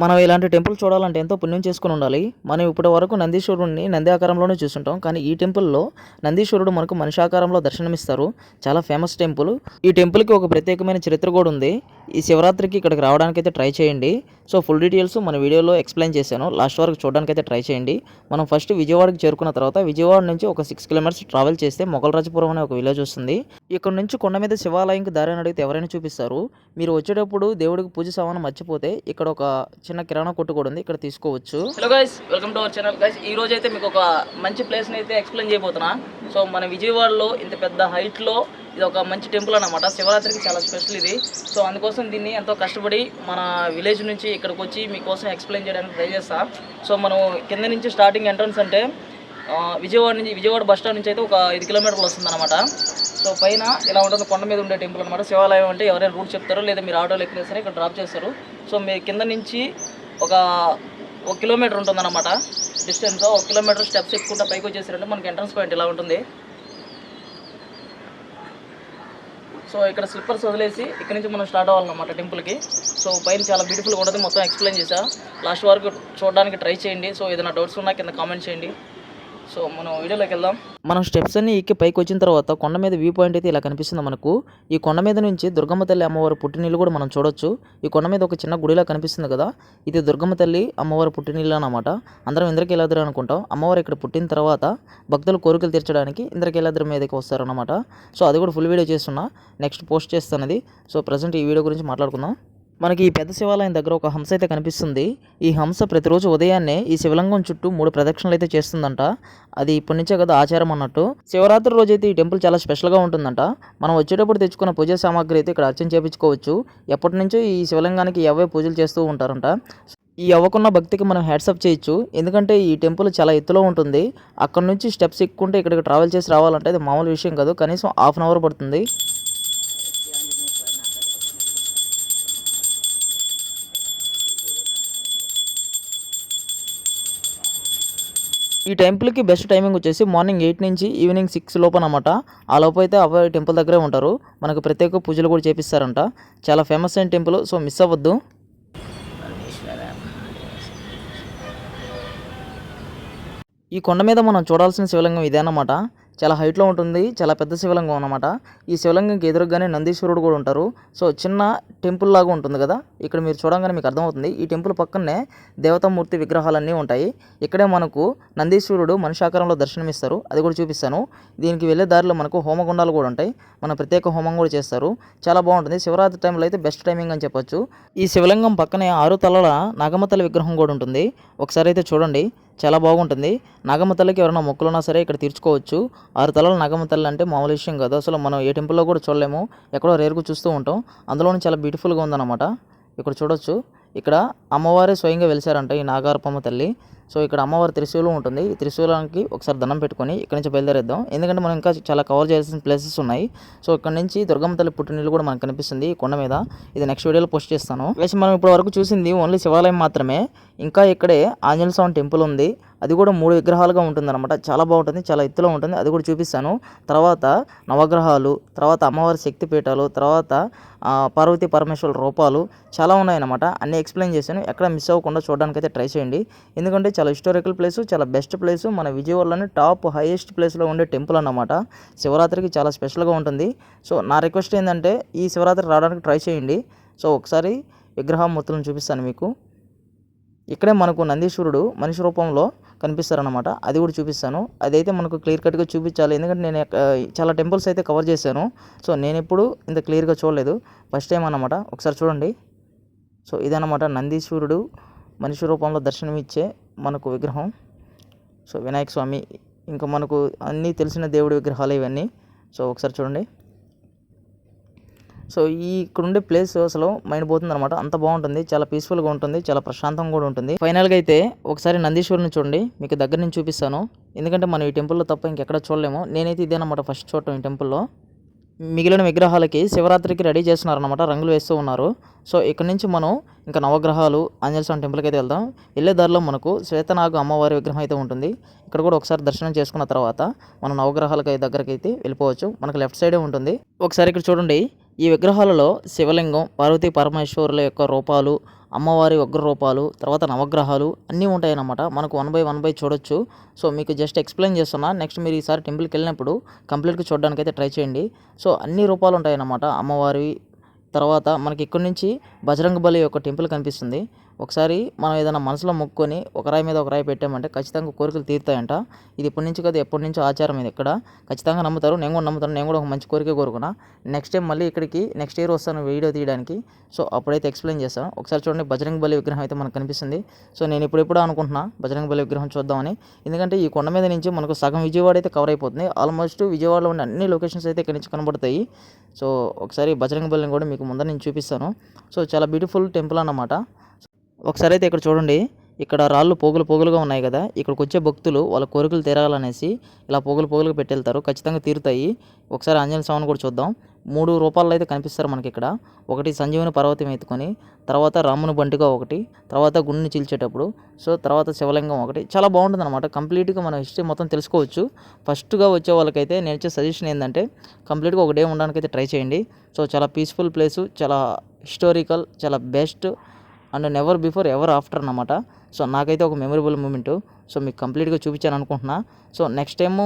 మనం ఇలాంటి టెంపుల్ చూడాలంటే ఎంతో పుణ్యం చేసుకుని ఉండాలి. మనం ఇప్పటి వరకు నందీశ్వరుడిని నంది ఆకారంలోనే చూస్తుంటాం. కానీ ఈ టెంపుల్లో నందీశ్వరుడు మనకు మనిషి ఆకారంలో దర్శనమిస్తారు. చాలా ఫేమస్ టెంపుల్. ఈ టెంపుల్కి ఒక ప్రత్యేకమైన చరిత్ర కూడా ఉంది. ఈ శివరాత్రికి ఇక్కడికి రావడానికైతే ట్రై చేయండి. సో ఫుల్ డీటెయిల్స్ మన వీడియోలో ఎక్స్ప్లెయిన్ చేశాను. లాస్ట్ వరకు చూడడానికి అయితే ట్రై చేయండి. మనం ఫస్ట్ విజయవాడకి చేరుకున్న తర్వాత విజయవాడ నుంచి ఒక సిక్స్ కిలోమీటర్స్ ట్రావెల్ చేస్తే మొగలరాజపురం అనే ఒక విలేజ్ వస్తుంది. ఇక్కడ నుంచి కొండ మీద శివాలయంకి దారి అని అడిగితే ఎవరైనా చూపిస్తారు. మీరు వచ్చేటప్పుడు దేవుడికి పూజ సామాను మర్చిపోతే ఇక్కడ ఒక చిన్న కిరాణా కొట్టు కూడా ఉంది. ఇక్కడ తీసుకోవచ్చు. Hello guys welcome to our channel guys ఈ రోజు అయితే మీకు ఒక మంచి ప్లేస్ని అయితే ఎక్స్ప్లెయిన్ చేయబోతున్నా. సో మన విజయవాడలో ఇంత పెద్ద హైట్లో ఇది ఒక మంచి టెంపుల్ అన్నమాట. శివరాత్రికి చాలా స్పెషల్ ఇది. సో అందుకోసం దీన్ని ఎంతో కష్టపడి మన విలేజ్ నుంచి ఇక్కడికి వచ్చి మీకోసం ఎక్స్ప్లెయిన్ చేయడానికి ట్రై చేస్తా. సో మనం కింద నుంచి స్టార్టింగ్ ఎంట్రన్స్ అంటే విజయవాడ నుంచి విజయవాడ బస్ స్టాండ్ నుంచి అయితే ఒక ఐదు కిలోమీటర్లు వస్తుంది సో పైన ఇలా ఉంటుంది కొండ మీద ఉండే టెంపుల్ అనమాట శివాలయం అంటే ఎవరైనా రూట్ చెప్తారో లేదా మీరు ఆటోలో ఎక్కినా సరే ఇక్కడ డ్రాప్ చేస్తారు. సో మీ కింద నుంచి ఒక ఒక కిలోమీటర్ ఉంటుంది అనమాట డిస్టెన్స్ ఒక కిలోమీటర్ స్టెప్స్ ఎక్కుంటా పైకి వచ్చేసారంటే మనకి ఎంట్రన్స్ పాయింట్ ఇలా ఉంటుంది. సో ఇక్కడ స్లిప్పర్స్ వదిలేసి ఇక్కడ నుంచి మనం స్టార్ట్ అవ్వాలన్నమాట టెంపుల్కి సో పైన చాలా బ్యూటిఫుల్గా ఉంటుంది. మొత్తం ఎక్స్ప్లెయిన్ చేశా. లాస్ట్ వరకు చూడడానికి ట్రై చేయండి. సో ఏదైనా డౌట్స్ ఉన్నా కింద కామెంట్ చేయండి. సో మనం వీడియోలోకి వెళ్దాం. మనం స్టెప్స్ అన్ని ఎక్కి పైకి వచ్చిన తర్వాత కొండ మీద వ్యూ పాయింట్ అయితే ఇలా కనిపిస్తుంది మనకు. ఈ కొండ మీద నుంచి దుర్గమ్మ తల్లి అమ్మవారి పుట్టినీళ్ళు కూడా మనం చూడొచ్చు. ఈ కొండ మీద ఒక చిన్న గుడిలా కనిపిస్తుంది కదా. ఇది దుర్గమ్మ తల్లి అమ్మవారి పుట్టినీళ్ళు అనమాట అందరం ఇంద్రకీలాద్రి అనుకుంటాం. అమ్మవారు ఇక్కడ పుట్టిన తర్వాత భక్తుల కోరికలు తీర్చడానికి ఇంద్రకీలాద్రి మీదకి వస్తారనమాట సో అది కూడా ఫుల్ వీడియో చేస్తున్నా. నెక్స్ట్ పోస్ట్ చేస్తున్నది సో ప్రజెంట్ ఈ వీడియో గురించి మాట్లాడుకుందాం. మనకి ఈ పెద్ద శివాలయం దగ్గర ఒక హంస అయితే కనిపిస్తుంది. ఈ హంస ప్రతిరోజు ఉదయాన్నే ఈ శివలింగం చుట్టూ మూడు ప్రదక్షిణలు అయితే చేస్తుందంట. అది ఇప్పటి నుంచే కదా ఆచారం అన్నట్టు. శివరాత్రి రోజు అయితే ఈ టెంపుల్ చాలా స్పెషల్గా ఉంటుందంట. మనం వచ్చేటప్పుడు తెచ్చుకున్న పూజా సామాగ్రి అయితే ఇక్కడ అర్చన చేయించుకోవచ్చు ఎప్పటి నుంచో ఈ శివలింగానికి ఎవే పూజలు చేస్తూ ఉంటారంట. ఈ అవ్వకున్న భక్తికి మనం హ్యాట్సప్ చేయొచ్చు. ఎందుకంటే ఈ టెంపుల్ చాలా ఎత్తులో ఉంటుంది. అక్కడ నుంచి స్టెప్స్ ఎక్కుంటే ఇక్కడికి ట్రావెల్ చేసి రావాలంటే అది మామూలు విషయం కాదు. కనీసం హాఫ్ అన్ అవర్ పడుతుంది. ఈ టెంపుల్కి బెస్ట్ టైమింగ్ వచ్చేసి మార్నింగ్ ఎయిట్ నుంచి ఈవినింగ్ సిక్స్ లోపనమాట. అనమాట ఆ లోపు అయితే టెంపుల్ దగ్గరే ఉంటారు. మనకు ప్రత్యేక పూజలు కూడా చేపిస్తారంట. చాలా ఫేమస్ అయిన టెంపుల్ సో మిస్ అవ్వద్దు. ఈ కొండ మీద మనం చూడాల్సిన శివలింగం ఇదేనమాట చాలా హైట్లో ఉంటుంది చాలా పెద్ద శివలింగం అనమాట ఈ శివలింగంకి ఎదురుగానే నందీశ్వరుడు కూడా ఉంటారు. సో చిన్న టెంపుల్ లాగా ఉంటుంది కదా ఇక్కడ మీరు చూడంగానే మీకు అర్థమవుతుంది. ఈ టెంపుల్ పక్కనే దేవతామూర్తి విగ్రహాలన్నీ ఉంటాయి. ఇక్కడే మనకు నందీశ్వరుడు మనిషాకారంలో దర్శనమిస్తారు అది కూడా చూపిస్తాను. దీనికి వెళ్ళే దారిలో మనకు హోమగుండాలు కూడా ఉంటాయి మన ప్రత్యేక హోమం కూడా చేస్తారు. చాలా బాగుంటుంది. శివరాత్రి టైంలో అయితే బెస్ట్ టైమింగ్ అని చెప్పొచ్చు. ఈ శివలింగం పక్కనే ఆరు తలల నాగమతల విగ్రహం కూడా ఉంటుంది. ఒకసారి అయితే చూడండి. చాలా బాగుంటుంది. నాగమ్మ తల్లికి ఎవరైనా మొక్కులున్నా సరే ఇక్కడ తీర్చుకోవచ్చు. ఆరు తలల నాగమ్మ తల్లి అంటే మామూలు విషయం కాదు. అసలు మనం ఏ టెంపుల్లో కూడా చూడలేము. ఎక్కడో రేరుకు చూస్తూ ఉంటాం. అందులోనే చాలా బ్యూటిఫుల్గా ఉందన్నమాట. ఇక్కడ చూడొచ్చు. ఇక్కడ అమ్మవారే స్వయంగా వెలిసారంట ఈ నాగారపమ్మ తల్లి. సో ఇక్కడ అమ్మవారి త్రిశూలం ఉంటుంది. ఈ త్రిశూలానికి ఒకసారి దండం పెట్టుకొని ఇక్కడ నుంచి బయలుదేరేద్దాం. ఎందుకంటే మనం ఇంకా చాలా కవర్ చేయాల్సిన ప్లేసెస్ ఉన్నాయి. సో ఇక్కడ నుంచి దుర్గమ్మ తల్లి పుట్టినీళ్ళు కూడా మనకు కనిపిస్తుంది కొండ మీద. ఇది నెక్స్ట్ వీడియోలో పోస్ట్ చేస్తాను. ప్లస్ మనం ఇప్పటి వరకు చూసింది ఓన్లీ శివాలయం మాత్రమే. ఇంకా ఇక్కడే ఆంజనేయ స్వామి టెంపుల్ ఉంది. అది కూడా మూడు విగ్రహాలుగా ఉంటుందన్నమాట. చాలా బాగుంటుంది చాలా ఎత్తులో ఉంటుంది. అది కూడా చూపిస్తాను. తర్వాత నవగ్రహాలు తర్వాత అమ్మవారి శక్తిపీఠాలు తర్వాత పార్వతి పార్వతీ రూపాలు చాలా ఉన్నాయన్నమాట. అన్నీ ఎక్స్ప్లెయిన్ చేశాను. ఎక్కడ మిస్ అవ్వకుండా చూడడానికైతే అయితే ట్రై చేయండి. ఎందుకంటే చాలా హిస్టారికల్ ప్లేస్ చాలా బెస్ట్ ప్లేస్. మన విజయవాడలోనే టాప్ హైయెస్ట్ ప్లేస్లో ఉండే టెంపుల్ అన్నమాట. శివరాత్రికి చాలా స్పెషల్గా ఉంటుంది. సో నా రిక్వెస్ట్ ఏంటంటే ఈ శివరాత్రి రావడానికి ట్రై చేయండి. సో ఒకసారి విగ్రహమూర్తులను చూపిస్తాను మీకు. ఇక్కడే మనకు నందీశ్వరుడు మనిషి రూపంలో కనిపిస్తారనమాట అది కూడా చూపిస్తాను. అదైతే మనకు క్లియర్ కట్గా చూపించాలి. ఎందుకంటే నేను చాలా టెంపుల్స్ అయితే కవర్ చేశాను. సో నేను ఎప్పుడు ఇంత క్లియర్గా చూడలేదు. ఫస్ట్ టైం అన్నమాట. ఒకసారి చూడండి. సో ఇదన్నమాట నందీశ్వరుడు మనిషి రూపంలో దర్శనమిచ్చే మనకు విగ్రహం. సో వినాయక స్వామి ఇంకా మనకు అన్నీ తెలిసిన దేవుడి విగ్రహాలు ఇవన్నీ. సో ఒకసారి చూడండి. సో ఈ ఇక్కడ ఉండే ప్లేస్ అసలు మైండ్ పోతుంది అనమాట అంత బాగుంటుంది చాలా పీస్ఫుల్గా ఉంటుంది చాలా ప్రశాంతంగా కూడా ఉంటుంది. ఫైనల్గా అయితే ఒకసారి నందీశ్వరుని చూడండి మీకు దగ్గర నుంచి చూపిస్తాను. ఎందుకంటే మనం ఈ టెంపుల్లో తప్ప ఇంకెక్కడ చూడలేము. నేనైతే ఇదేనమాట ఫస్ట్ చూడటం ఈ టెంపుల్లో మిగిలిన విగ్రహాలకి శివరాత్రికి రెడీ చేస్తున్నారనమాట రంగులు వేస్తూ ఉన్నారు. సో ఇక్కడ నుంచి మనం ఇంకా నవగ్రహాలు ఆంజనేయ స్వామి టెంపుల్కి అయితే వెళ్దాం. వెళ్ళే దారిలో మనకు శ్వేతనాగు అమ్మవారి విగ్రహం అయితే ఉంటుంది. ఇక్కడ కూడా ఒకసారి దర్శనం చేసుకున్న తర్వాత మనం నవగ్రహాలకి దగ్గరికి అయితే వెళ్ళిపోవచ్చు. మనకు లెఫ్ట్ సైడే ఉంటుంది. ఒకసారి ఇక్కడ చూడండి ఈ విగ్రహాలలో శివలింగం పార్వతీ పరమేశ్వరుల యొక్క రూపాలు అమ్మవారి ఉగ్ర రూపాలు తర్వాత నవగ్రహాలు అన్నీ ఉంటాయన్నమాట. మనకు వన్ బై వన్ బై చూడొచ్చు. సో మీకు జస్ట్ ఎక్స్ప్లెయిన్ చేస్తున్నా. నెక్స్ట్ మీరు ఈసారి టెంపుల్కి వెళ్ళినప్పుడు కంప్లీట్గా చూడడానికి అయితే ట్రై చేయండి. సో అన్ని రూపాలు ఉంటాయన్నమాట. అమ్మవారి తర్వాత మనకి ఇక్కడి నుంచి బజరంగ బలి యొక్క టెంపుల్ కనిపిస్తుంది. ఒకసారి మనం ఏదైనా మనసులో మొక్కుకొని ఒక రాయి మీద ఒక రాయి పెట్టామంటే ఖచ్చితంగా కోరికలు తీరుతాయంట. ఇది ఇప్పటి నుంచి కదా ఎప్పటి నుంచో ఆచారం ఇది ఇక్కడ. ఖచ్చితంగా నమ్ముతారు. నేను కూడా నమ్ముతాను. నేను కూడా ఒక మంచి కోరిక కోరుకున్నా. నెక్స్ట్ టైం మళ్ళీ ఇక్కడికి నెక్స్ట్ ఇయర్ వస్తాను వీడియో తీయడానికి. సో అప్పుడైతే ఎక్స్ప్లెయిన్ చేస్తాను ఒకసారి చూడండి బజరంగ బలి విగ్రహం అయితే మనకు కనిపిస్తుంది. సో నేను ఇప్పుడెప్పుడు అనుకుంటున్నా బజరంగ బలి విగ్రహం చూద్దామని. ఎందుకంటే ఈ కొండ మీద నుంచి మనకు సగం విజయవాడ అయితే కవర్ అయిపోతుంది. ఆల్మోస్ట్ విజయవాడలో ఉన్న అన్ని లొకేషన్స్ అయితే ఇక్కడ నుంచి కనబడతాయి. సో ఒకసారి బజరంగ బలిని కూడా మీకు ముందర నేను చూపిస్తాను. సో చాలా బ్యూటిఫుల్ టెంపుల్ అన్నమాట. ఒకసారి అయితే ఇక్కడ చూడండి. ఇక్కడ రాళ్ళు పోగులు పోగులుగా ఉన్నాయి కదా. ఇక్కడికి వచ్చే భక్తులు వాళ్ళ కోరికలు తీరాలనేసి ఇలా పోగులు పోగులుగా పెట్టెళ్తారు. ఖచ్చితంగా తీరుతాయి. ఒకసారి ఆంజనేయ స్వామిని కూడా చూద్దాం. మూడు రూపాల్లో అయితే కనిపిస్తారు మనకి ఇక్కడ. ఒకటి సంజీవుని పర్వతం ఎత్తుకొని తర్వాత రాముని బంటిగా ఒకటి తర్వాత గుండెని చీల్చేటప్పుడు సో తర్వాత శివలింగం ఒకటి. చాలా బాగుంటుంది అనమాట కంప్లీట్గా మన హిస్టరీ మొత్తం తెలుసుకోవచ్చు. ఫస్ట్గా వచ్చే వాళ్ళకైతే నేను ఇచ్చే సజెషన్ ఏంటంటే కంప్లీట్గా ఒక డే ఉండడానికి అయితే ట్రై చేయండి. సో చాలా పీస్ఫుల్ ప్లేసు చాలా హిస్టారికల్ చాలా best. And never before ever after అన్నమాట. సో నాకైతే ఒక మెమొరబుల్ మూమెంట్. సో మీకు కంప్లీట్గా చూపించాను అనుకుంటున్నా. సో నెక్స్ట్ టైము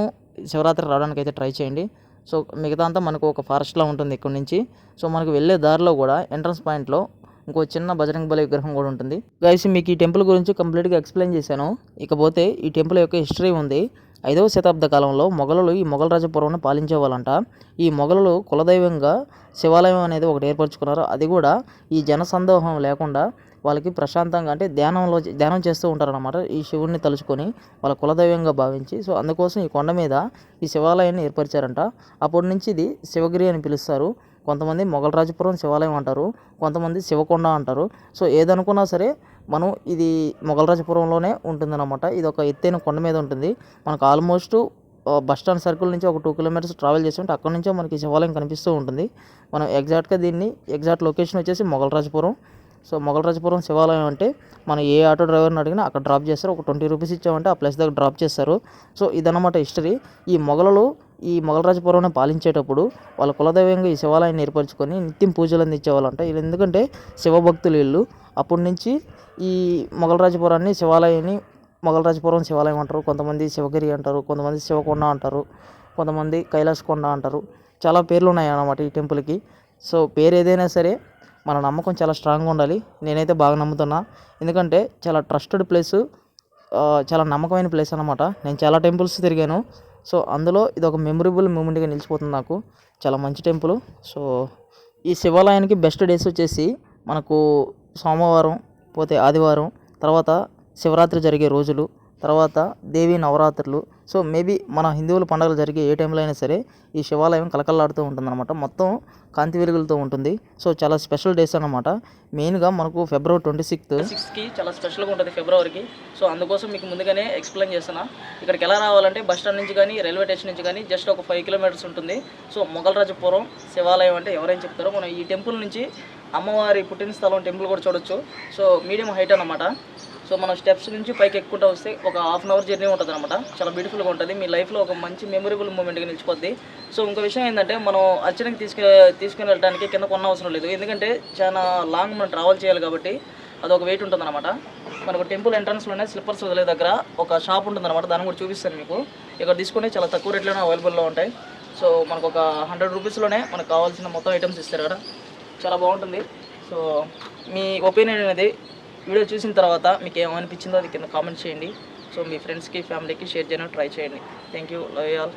శివరాత్రి రావడానికి అయితే ట్రై చేయండి. సో మిగతా అంతా మనకు ఒక ఫారెస్ట్లో ఉంటుంది ఇక్కడ నుంచి. సో మనకు వెళ్ళే దారిలో కూడా ఎంట్రన్స్ పాయింట్లో ఇంకో చిన్న బజరంగ బలి విగ్రహం కూడా ఉంటుంది. గైస్ మీకు ఈ టెంపుల్ గురించి కంప్లీట్గా ఎక్స్ప్లెయిన్ చేశాను. ఇకపోతే ఈ టెంపుల్ యొక్క హిస్టరీ ఉంది. ఐదవ శతాబ్ద కాలంలో మొఘలులు ఈ మొఘల్ రాజపురంను పాలించే వాళ్ళంట ఈ మొఘలులు కులదైవంగా శివాలయం అనేది ఒకటి ఏర్పరచుకున్నారు. అది కూడా ఈ జనసందోహం లేకుండా వాళ్ళకి ప్రశాంతంగా అంటే ధ్యానంలో ధ్యానం చేస్తూ ఉంటారన్నమాట ఈ శివుడిని తలుచుకొని వాళ్ళ కులదైవంగా భావించి. సో అందుకోసం ఈ కొండ మీద ఈ శివాలయాన్ని ఏర్పరిచారంట. అప్పటి నుంచి ఇది శివగిరి అని పిలుస్తారు. కొంతమంది మొగలరాజపురం శివాలయం అంటారు. కొంతమంది శివకొండ అంటారు. సో ఏదనుకున్నా సరే మనం ఇది మొగలరాజపురంలోనే ఉంటుందన్నమాట. ఇది ఒక ఎత్తైన కొండ మీద ఉంటుంది. మనకు ఆల్మోస్ట్ బస్ స్టాండ్ సర్కిల్ నుంచి ఒక టూ కిలోమీటర్స్ ట్రావెల్ చేస్తుంటే అక్కడ నుంచే మనకి శివాలయం కనిపిస్తూ ఉంటుంది. మనం ఎగ్జాక్ట్గా దీన్ని ఎగ్జాక్ట్ లొకేషన్ వచ్చేసి మొగలరాజపురం సో మొగలరాజపురం శివాలయం అంటే మనం ఏ ఆటో డ్రైవర్ని అడిగినా అక్కడ డ్రాప్ చేస్తారు. ఒక ట్వంటీ రూపీస్ ఇచ్చామంటే ఆ ప్లేస్ దగ్గర డ్రాప్ చేస్తారు. సో ఇదన్నమాట హిస్టరీ. ఈ మొగలలు ఈ మొగలరాజపురంని పాలించేటప్పుడు వాళ్ళ కులదైవంగా ఈ శివాలయాన్ని ఏర్పరచుకొని నిత్యం పూజలు అందించేవాళ్ళంట. వీళ్ళు ఎందుకంటే శివభక్తులు వీళ్ళు. అప్పటి నుంచి ఈ మొగలరాజపురాన్ని శివాలయాన్ని మొగలరాజపురం శివాలయం అంటారు. కొంతమంది శివగిరి అంటారు. కొంతమంది శివకొండ అంటారు. కొంతమంది కైలాసకొండ అంటారు. చాలా పేర్లు ఉన్నాయి అన్నమాట ఈ టెంపుల్కి. సో పేరు ఏదైనా సరే మన నమ్మకం చాలా స్ట్రాంగ్గా ఉండాలి. నేనైతే బాగా నమ్ముతున్నా. ఎందుకంటే చాలా ట్రస్టెడ్ ప్లేస్ చాలా నమ్మకమైన ప్లేస్ అనమాట నేను చాలా టెంపుల్స్ తిరిగాను. సో అందులో ఇది ఒక మెమొరబుల్ మూమెంట్గా నిలిచిపోతుంది నాకు. చాలా మంచి టెంపుల్ సో ఈ శివాలయానికి బెస్ట్ డేస్ వచ్చేసి మనకు సోమవారం పోతే ఆదివారం తర్వాత శివరాత్రి జరిగే రోజులు తర్వాత దేవి నవరాత్రులు సో మేబీ మన హిందువుల పండుగలు జరిగే ఏ టైంలో అయినా సరే ఈ శివాలయం కలకల్లాడుతూ ఉంటుందన్నమాట. మొత్తం కాంతి వెలుగులతో ఉంటుంది. సో చాలా స్పెషల్ డేస్ అనమాట మెయిన్గా మనకు ఫిబ్రవరి ట్వంటీ సిక్స్త్ సిక్స్త్కి చాలా స్పెషల్గా ఉంటుంది ఫిబ్రవరికి. సో అందుకోసం మీకు ముందుగానే ఎక్స్ప్లెయిన్ చేస్తున్నా. ఇక్కడికి ఎలా రావాలంటే బస్ స్టాండ్ నుంచి కానీ రైల్వే స్టేషన్ నుంచి కానీ జస్ట్ ఒక ఫైవ్ కిలోమీటర్స్ ఉంటుంది. సో మొగలరాజపురం శివాలయం అంటే ఎవరైనా చెప్తారో మనం ఈ టెంపుల్ నుంచి అమ్మవారి పుట్టిన స్థలం టెంపుల్ కూడా చూడొచ్చు. సో మీడియం హైట్ అనమాట సో మనం స్టెప్స్ నుంచి పైకి ఎక్కుంటూ వస్తే ఒక హాఫ్ అన్ అవర్ జర్నీ ఉంటుంది అనమాట చాలా బ్యూటిఫుల్గా ఉంటుంది. మీ లైఫ్లో ఒక మంచి మెమొరబుల్ మూమెంట్గా నిలిచిపోద్ది. సో ఇంకో విషయం ఏంటంటే మనం అర్చనకి తీసుకు తీసుకుని వెళ్ళడానికి కింద కొన్న అవసరం లేదు. ఎందుకంటే చాలా లాంగ్ మనం ట్రావెల్ చేయాలి కాబట్టి అదొక వెయిట్ ఉంటుంది అనమాట మనకు టెంపుల్ ఎంట్రన్స్లోనే స్లిప్పర్స్ వదిలే దగ్గర ఒక షాప్ ఉంటుంది అనమాట దాన్ని కూడా చూపిస్తాను మీకు. ఇక్కడ తీసుకుని చాలా తక్కువ రేట్లోనే అవైలబుల్లో ఉంటాయి. సో మనకు ఒక హండ్రెడ్ రూపీస్లోనే మనకు కావాల్సిన మొత్తం ఐటమ్స్ ఇస్తారు అక్కడ చాలా బాగుంటుంది. సో మీ ఒపీనియన్ అనేది వీడియో చూసిన తర్వాత మీకు ఏమనిపించిందో అది కింద కామెంట్ చేయండి. సో మీ ఫ్రెండ్స్కి ఫ్యామిలీకి షేర్ చేయడం ట్రై చేయండి. Thank you love all